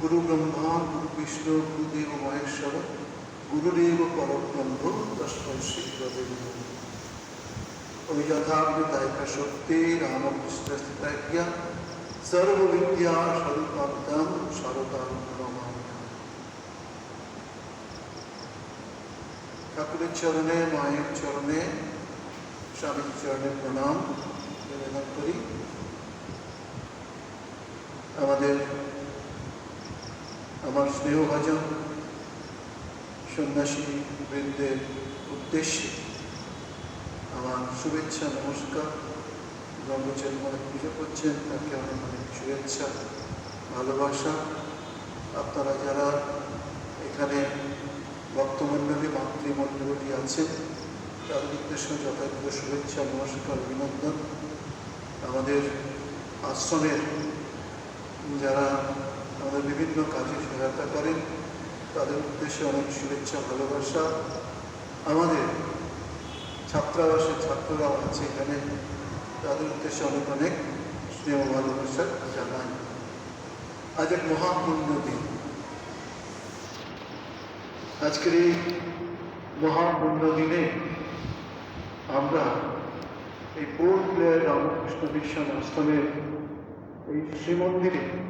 গুরু ব্রহ্মা গুরু বিষ্ণু গুরুদেব মহেশ্বর গুরুদেব পরব্রহ্ম তস্মৈ শ্রী গুরবে নমঃ। ওই যথাবিদায়িকা শক্তি রামকৃষ্ণ স্থিতাজ্ঞা সর্ববিদ্যা স্বরূপাব্দাম ঠাকুরের চরণে মায়ের চরণে স্বামীর চরণে প্রণাম করি আমাদের আমার স্নেহভাজন সন্ন্যাসী বৃন্দের উদ্দেশ্যে আমার শুভেচ্ছা, নমস্কার। ব্রহ্মচারী অনেক পুজো করছেন, তাকে অনেক অনেক শুভেচ্ছা, ভালোবাসা। আপনারা যারা এখানে ভক্তমণ্ডলী, মাতৃমণ্ডলী আছেন, তাদের উদ্দেশ্যে যথাযথ শুভেচ্ছা, নমস্কার, অভিনন্দন। আমাদের আশ্রমের যারা আমাদের বিভিন্ন কাজে সহায়তা করেন। তাদের উদ্দেশ্যে অনেক শুভেচ্ছা, ভালোবাসা। আমাদের ছাত্রাবাসের ছাত্ররা আছে এখানে। তাদের উদ্দেশ্যে অনেক অনেক স্নেহ ভালোবাসা জানাই। আজ এক মহাপুণ্য দিন। আজকের এই মহাপুণ্য দিনে আমরা এই পোর্ট রামকৃষ্ণ মিশন আশ্রমের এই শ্রীমন্দিরে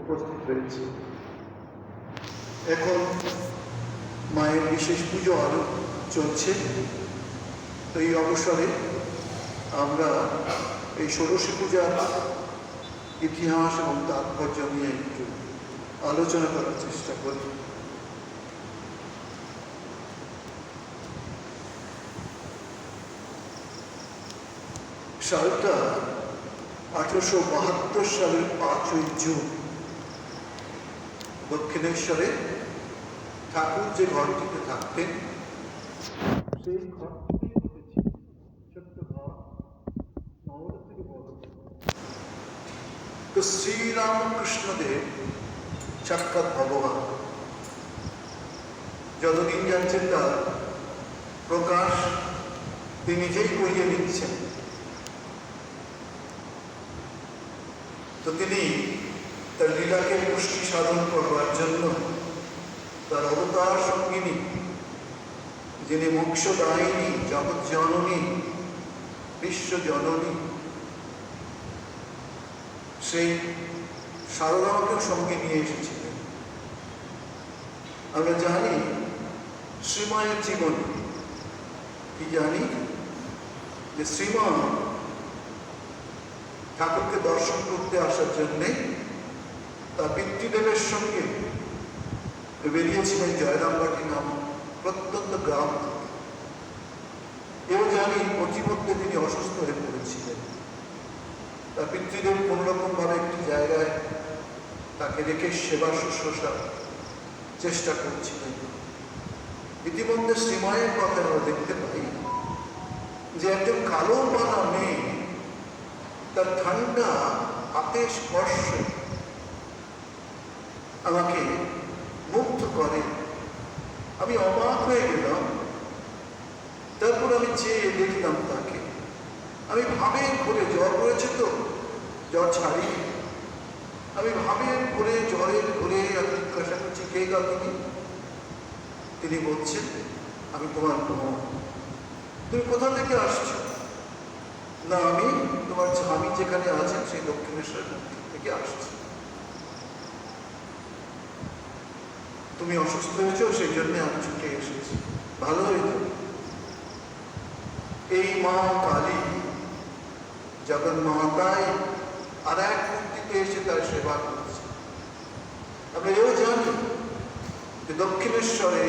উপস্থিত হয়েছি এখন মায়ের বিশেষ পুজো আরও চলছে। এই অবসরে আমরা এই ষোড়শী পূজার ইতিহাস এবং তাৎপর্য নিয়ে একটু আলোচনা করার চেষ্টা করি। সালটা আঠারোশো বাহাত্তর সালের পাঁচই জুন। দক্ষিণেশ্বরে ঠাকুর যে ঘরটিতে থাকতেন, সেই ঘরটি ছোট্ট ঘর শহর থেকে বড় তো শ্রীরামকৃষ্ণদেব সাক্ষাৎ ভগবান। যতদিন যাচ্ছেন তার প্রকাশ, তিনি নিজেই করিয়ে দিচ্ছেন। তো তিনি তার লীলাকে পুষ্টি সাধন করবার জন্য তার অবতার সঙ্গিনী, যিনি মোক্ষদায়িনী জগৎ জননী বিশ্ব জননী সেই সারদাকে সঙ্গে নিয়ে এসেছিলেন। আমরা জানি শ্রীমায়ের জীবন। কি জানি? যে শ্রীমা ঠাকুরকে দর্শন করতে আসার জন্যে তার পিতৃদেবের সঙ্গে বেরিয়েছিলেন জয়রামবাটি নাম প্রত্যন্ত গ্রাম। এও জানি প্রতিমধ্যে তিনি অসুস্থ হয়ে পড়েছিলেন। তার পিতৃদেব কোনোরকম ভাবে একটি জায়গায় তাকে রেখে সেবা শুশ্রূষা চেষ্টা করছিলেন। ইতিমধ্যে শ্রীমায়ের কথা আমরা দেখতে পাই যে একজন কালো মানা মেয়ে তার ঠান্ডা হাতে স্পর্শে আমাকে মুগ্ধ করে। আমি অবাক হয়ে গেলাম। তারপর আমি চেয়ে দেখলাম তাকে। আমি ভাবে করে জ্বর করেছে তো, জ্বর ছাড়ি। আমি ভাবে করে জ্বরের ঘুরে আমি জিজ্ঞাসা করছি কে গা তিনি তিনি বলছেন, আমি তোমার বোন। তুমি কোথা থেকে আসছো? না, আমি তোমার স্বামী যেখানে আছেন সেই দক্ষিণেশ্বর মন্দির থেকে আসছি তুমি অসুস্থ হয়েছ সেই জন্য আমি ছুটে এসেছি। ভালো হইল এই মা কালী জগন মাতাই আর এক মূর্তিতে এসে তার সেবা করছে। আমরা এও জানি যে দক্ষিণেশ্বরে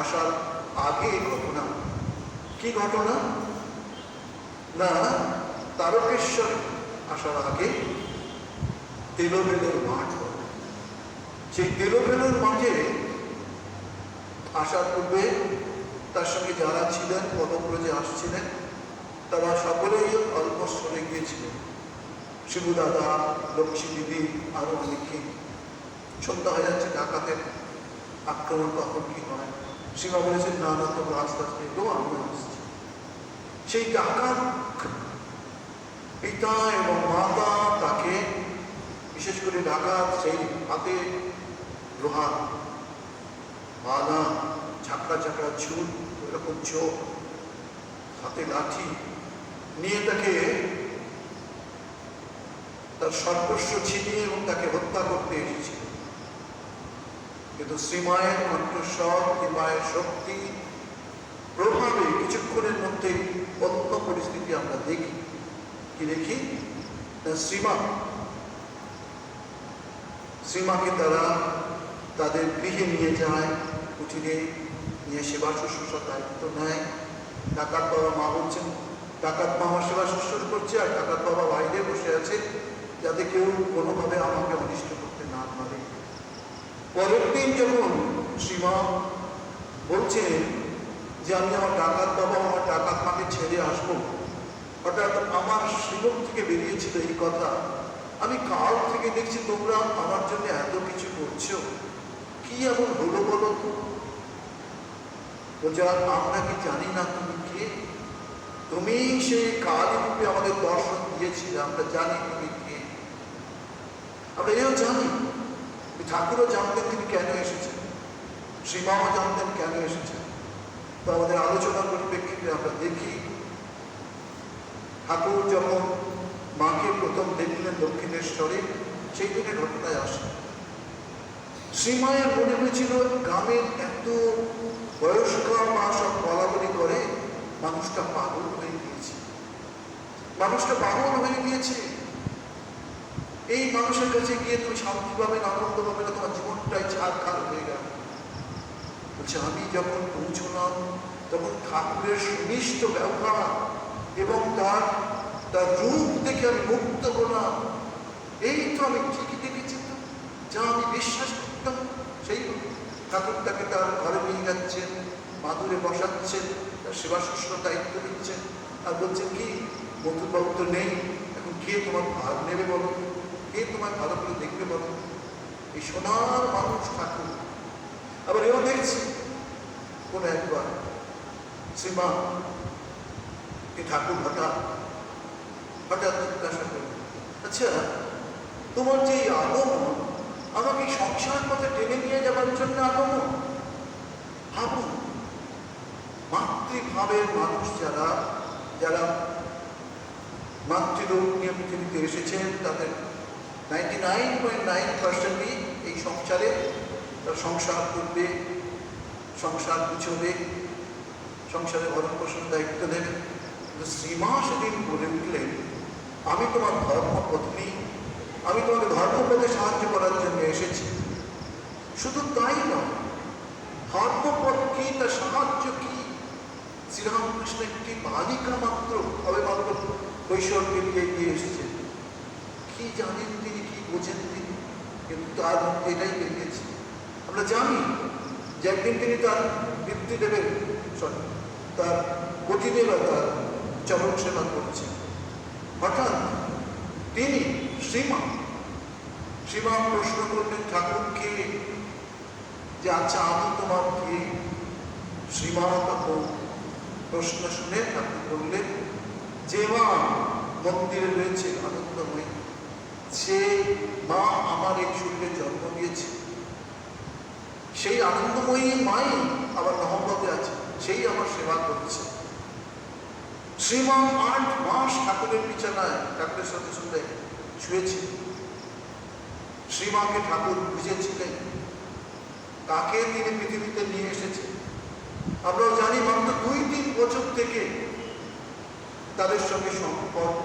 আসার আগে ঘটনা। কি ঘটনা? না, তারকেশ্বরে আসার আগে তেলোবেলের মাঠ। সেই তেলোবেলের মাঠে আসার পূর্বে তার সঙ্গে যারা ছিলেন, পদব্রজে আসছিলেন, তারা সকলেই অল্প সরে গিয়েছিলেন। শিবু দাদা লক্ষ্মী দিদি আরও অনেকে। সন্ধ্যা হয়ে যাচ্ছে, ডাকাতের আক্রমণ কখন কি হয়? সীমা বলেছেন, না না তো আস্তে আস্তে এগো আমি আসছি। সেই ডাকাত পিতা এবং মাতা তাকে, বিশেষ করে ডাকাত, সেই হাতে লোহা বাধা ঝাঁকড়া ঝাঁকড়া চুল এরকম চোখ, হাতে লাঠি, নিয়ে তাকে তার সর্বস্ব ছিনিয়ে এবং তাকে হত্যা করতে এসেছিল কিন্তু শ্রীমায়ের কণ্ঠস্বর শ্রীমায়ের শক্তি প্রভাবে কিছুক্ষণের মধ্যে অন্য পরিস্থিতি আমরা দেখি। কি দেখি? শ্রীমা। শ্রীমাকে তারা তাদের গৃহে নিয়ে যায়, কুটিরে নিয়ে সেবা শুশ্রূষার দায়িত্ব নেয়। ডাকাত বাবা মা বলছেন, ডাকাত মা আমার সেবা শুশ্রূষ করছে আর ডাকাত বাবা বাইরে বসে আছে যাতে কেউ কোনোভাবে আমাকে অনিষ্ট করতে না পারে। পরের দিন যখন শ্রীমা বলছেন যে, আমি আমার ডাকাত বাবা, আমার ডাকাত মাকে ছেড়ে আসব, হঠাৎ আমার শিলক থেকে বেরিয়েছিল এই কথা। আমি কাল থেকে দেখছি তোমরা আমার জন্য এত কিছু করছ। কি এমন হলো বলো তো? বলছে আমরা কি জানি না তুমি কে? তুমি সেই কালী রূপে আমাদের দর্শন দিয়েছিলে, আমরা জানি তুমি কে। আমরা এও জানি ঠাকুরও জানতেন তিনি কেন এসেছেন, শ্রীমাও জানতেন কেন এসেছেন। তো আমাদের আলোচনার পরিপ্রেক্ষিতে আমরা দেখি, ঠাকুর যখন মাকে প্রথম দেখলেন দক্ষিণেশ্বরে, সেই দিনের ঘটনায় আসে শ্রীমায়ের মনে হয়েছিল গ্রামের এত বয়স্ক মা সব বলাবলি করে মানুষটা পাগল হয়ে গিয়েছে। মানুষটা পাগল হয়ে গিয়েছে। এই মানুষের কাছে গিয়ে তুমি শান্তি পাবে না আনন্দ পাবে না তোমার জীবনটাই ছাড় খাল হয়ে গেল। বলছে, আমি যখন পৌঁছলাম, তখন ঠাকুরের সুনিষ্ঠ ব্যবহার এবং তার তার রূপ দেখে আমি মুক্ত হলাম। এই তো আমি ঠিকই দেখেছি। যা আমি বিশ্বাস সেই ঠাকুরটাকে তার ঘরে নিয়ে যাচ্ছেন, মাদুরে বসাচ্ছেন, তার সেবা শুশ্রূষার দায়িত্ব দিচ্ছেন আর বলছেন, কি? মধুবাবু তো নেই। এখন কে তোমার ভাগ নেবে বলো? কে তোমার ভালো করে দেখবে বলো? এই সোনার মানুষ ঠাকুর। আবার এও দেখছি, কোন একবার শ্রীমা এই ঠাকুর হঠাৎ হঠাৎ জিজ্ঞাসা করল আচ্ছা তোমার যে আগমন আমাকে এই সংসার পথে টেনে নিয়ে যাবার জন্য আগমন ভাবুন মাতৃভাবের মানুষ যারা যারা মাতৃরোগ নিয়ে পৃথিবীতে এসেছেন, তাদের নাইনটি নাইন পয়েন্ট নাইন পার্সেন্টই এই সংসারে তার সংসার করবে, সংসার গুছবে, সংসারে ভরণ পোষণ দায়িত্ব নেবে। কিন্তু শ্রীমা সেদিন বলে উঠলেন, আমি তোমার ধর্মপত্নী আমি তোমাকে ধর্মপথে সাহায্য করার জন্য এসেছি। শুধু তাই নয় ধর্মপথ কি, তার সাহায্য কি শ্রীরামকৃষ্ণ একটি বালিকা মাত্র? হবে মাত্র? কৈশোরকে নিয়ে গিয়ে এসেছেন। কি জানেন তিনি, কি বোঝেন তিনি? কিন্তু তার মধ্যে এটাই বেরিয়েছে আমরা জানি যে একদিন তিনি তার বৃত্তি দেবেন সরি তার গতিদেব তার চরণ সেবা করছেন। হঠাৎ তিনি শ্রীমা শ্রীমা প্রশ্ন করলেন ঠাকুরকে যে আচ্ছা আমি তোমার কে? শ্রীমা তখন প্রশ্ন শুনে ঠাকুর বললেন, যে মা মন্দিরে রয়েছে আনন্দময়ী, সে মা আমার এই শরীরে জন্ম দিয়েছে। সেই আনন্দময়ী মাই আবার নহম্বতে আছে, সেই আমার সেবা করছে। শ্রীমা আট মাস ঠাকুরের বিছানায় ঠাকুরের সাথে সাথে শুয়েছে। শ্রীমাকে ঠাকুর বুঝেছিলেন, তাকে তিনি পৃথিবীতে নিয়ে এসেছে আমরাও জানি মাত্র দুই তিন বছর থেকে তাদের সঙ্গে সম্পর্ক।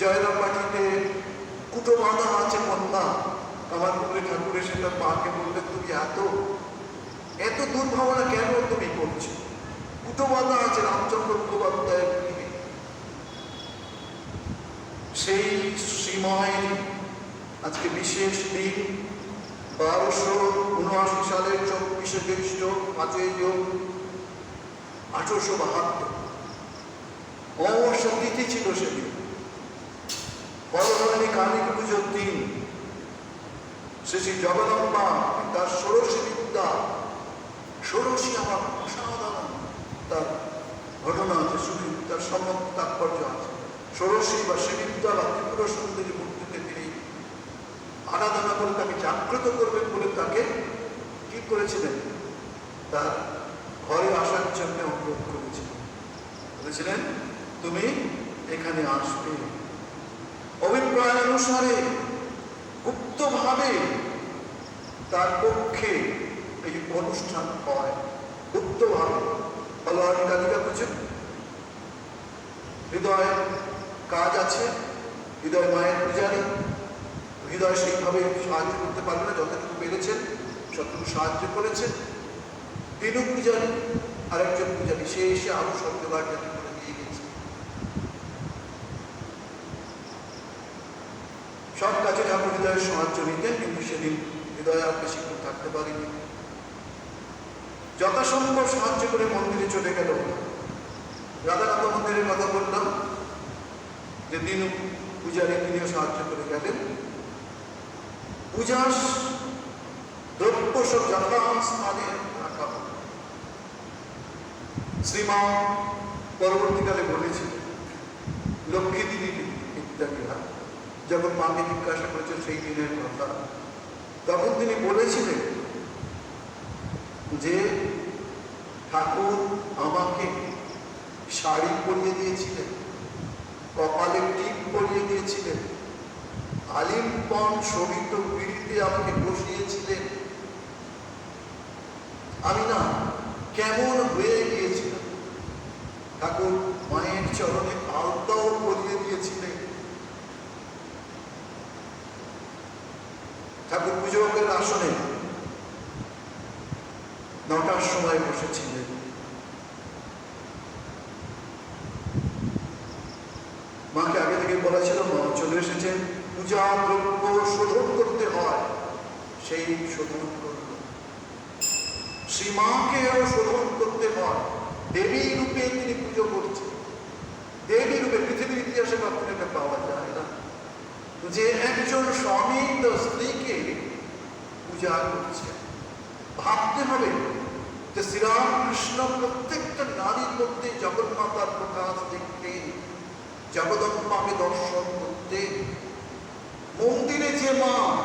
জয়রাম বাটিতে কুটো বাঁধা আছে কন্যা আমার পুকুরে ঠাকুর এসে তার মাকে বললে তুমি এত এত দুর্ভাবনা কেন তুমি করছ? কুটো বাঁধা আছে রামচন্দ্র মুখোপাধ্যায়ের গৃহে সেই শ্রীময় আজকে বিশেষ দিন, বারোশো উনআশি সালের চব্বিশে জ্যৈষ্ঠ পাঁচই যোগ আঠারোশো বাহাত্তর। অমাবস্যা তিথি ছিল সেদিন। বড় ধরনের কালী পুজোর দিন। শ্রী শ্রী জগদম্বা তার ষোড়শী বিদ্যা, ষোড়শী আমার অসাধারণ তার ঘটনা আছে, শুধু তার সম্বন্ধ তাৎপর্য আছে। ষোড়শী বা শ্রীবিদ্যা বা ত্রিপুরা সুন্দরী মূর্তিতে আরাধনা করে তাকে জাগ্রত করবেন বলে তাকে কি করেছিলেন? তার ঘরে আসার জন্য অনুরোধ করেছিলেন। বলেছিলেন, তুমি এখানে আসবে। অভিপ্রায় অনুসারে, গুপ্তভাবে তার পক্ষে এই অনুষ্ঠান হয়। গুপ্তভাবে। ফলোয়ারি কালিকা বুঝেন হৃদয় কাজ আছে, হৃদয় মায়ের পূজারী হৃদয় সেইভাবে সাহায্য করতে পারবে না, যতটুকু পেরেছেন। ততটুকু সাহায্য করেছেন তিনু পূজারী, আরেকজন পূজারী, সে এসে আরও জোগাড় জাতি করে দিয়ে গেছে। সব কাজে ঠাকুর হৃদয়ের সাহায্য নিতেন, কিন্তু সেদিন হৃদয় আর বেশিক্ষণ থাকতে পারিনি। যথাসম্ভব সাহায্য করে মন্দিরে চলে গেল। রাধানাথ মন্দিরের কথা বললাম, যে দিন পূজারী তিনিও সাহায্য করে গেলেন। পূজার দ্রব্য শ্রীমা পরবর্তীকালে বলেছিলেন লক্ষ্মী দিদি ইত্যাদিরা যখন মাকে জিজ্ঞাসা করেছেন সেই দিনের কথা, তখন তিনি বলেছিলেন যে, ঠাকুর আমাকে শাড়ি পরিয়ে দিয়েছিলেন, কপালে টিপ পরিয়ে দিয়েছিলেন, আলিম্পন শোভিত পিড়িতে আমাকে বসিয়েছিলেন আমি না কেমন হয়ে গিয়েছিলাম ঠাকুর মায়ের চরণে আলতাও পরিয়ে দিয়েছিলেন। ঠাকুর পুজোকের আসনে নটার সময় বসেছিলেন। মাকে আগে থেকে বলা ছিল, মা, চলে এসেছেন। পূজা দ্রব্য শোধন করতে হয়। সেই শোধন করল শ্রীমাকেও শোধন করতে হয়। দেবী রূপে তিনি পুজো করছেন। দেবী রূপে পৃথিবীর ইতিহাসে কখনো এটা পাওয়া যায় না। যে একজন স্বামী তার স্ত্রীকে পূজা করছে। ভাবতে হবে যে শ্রীরামকৃষ্ণ প্রত্যেকটা নারীর মধ্যে জগন্মাতার প্রকাশ দেখতেন জগদম্বাকে দর্শন করতে। মন্দিরে যে মা,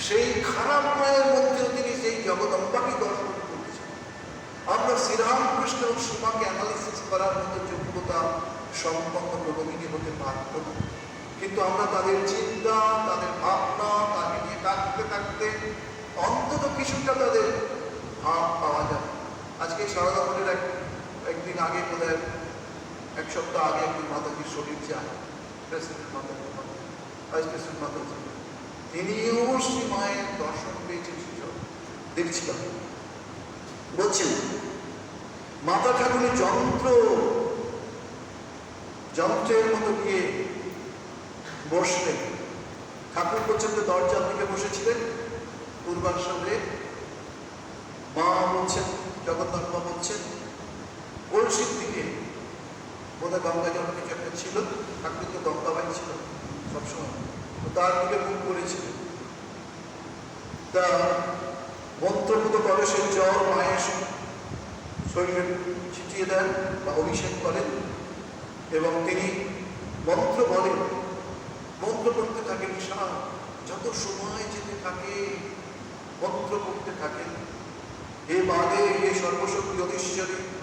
সেই খারাপ মায়ের মধ্যেও তিনি সেই জগদম্বাকে দর্শন আমরা শ্রীরামকৃষ্ণ সীমাকে অ্যানালিসিস করার মতো যোগ্যতা সম্পন্ন কোনোদিনই হতে পারত কিন্তু আমরা তাদের চিন্তা, তাদের ভাবনা, তাকে নিয়ে থাকতে থাকতে অন্তত কিছুটা তাদের ভাব পাওয়া যায়। আজকে সারদা মনের এক, একদিন আগে বোধহয় এক সপ্তাহ আগে একদিন মাতাজির শরীর যায় প্রেসিডেন্ট মাতাজি, ভাইস প্রেসিডেন্ট মাতাজি। তিনিও শ্রী মায়ের দর্শন পেয়েছেন সুযোগ দেখছিলাম। বলছেন মাতা ঠাকুরের যন্ত্র, যন্ত্রের মতো গিয়ে বসলেন। ঠাকুর পর্যন্ত দরজার দিকে বসেছিলেন। পূর্বাঞ্চলে মা বলছেন, জগন্নাথ মা বলছেন, কলসির দিকে। বোধহয় গঙ্গা জল কিছু একটা ছিল ঠাকুর তো গঙ্গাবাই ছিল সবসময়। তার দিকে মুখ করেছিলেন। তা মন্ত্রপুত কলসের জল মায়ের শরীরে ছিটিয়ে দেন বা অভিষেক করেন এবং তিনি মন্ত্র বলেন। মন্ত্র করতে থাকেন সারা যত সময় যেতে থাকে, মন্ত্র করতে থাকেন। এ বাদে, হে সর্বশক্তি অধীশ্বরী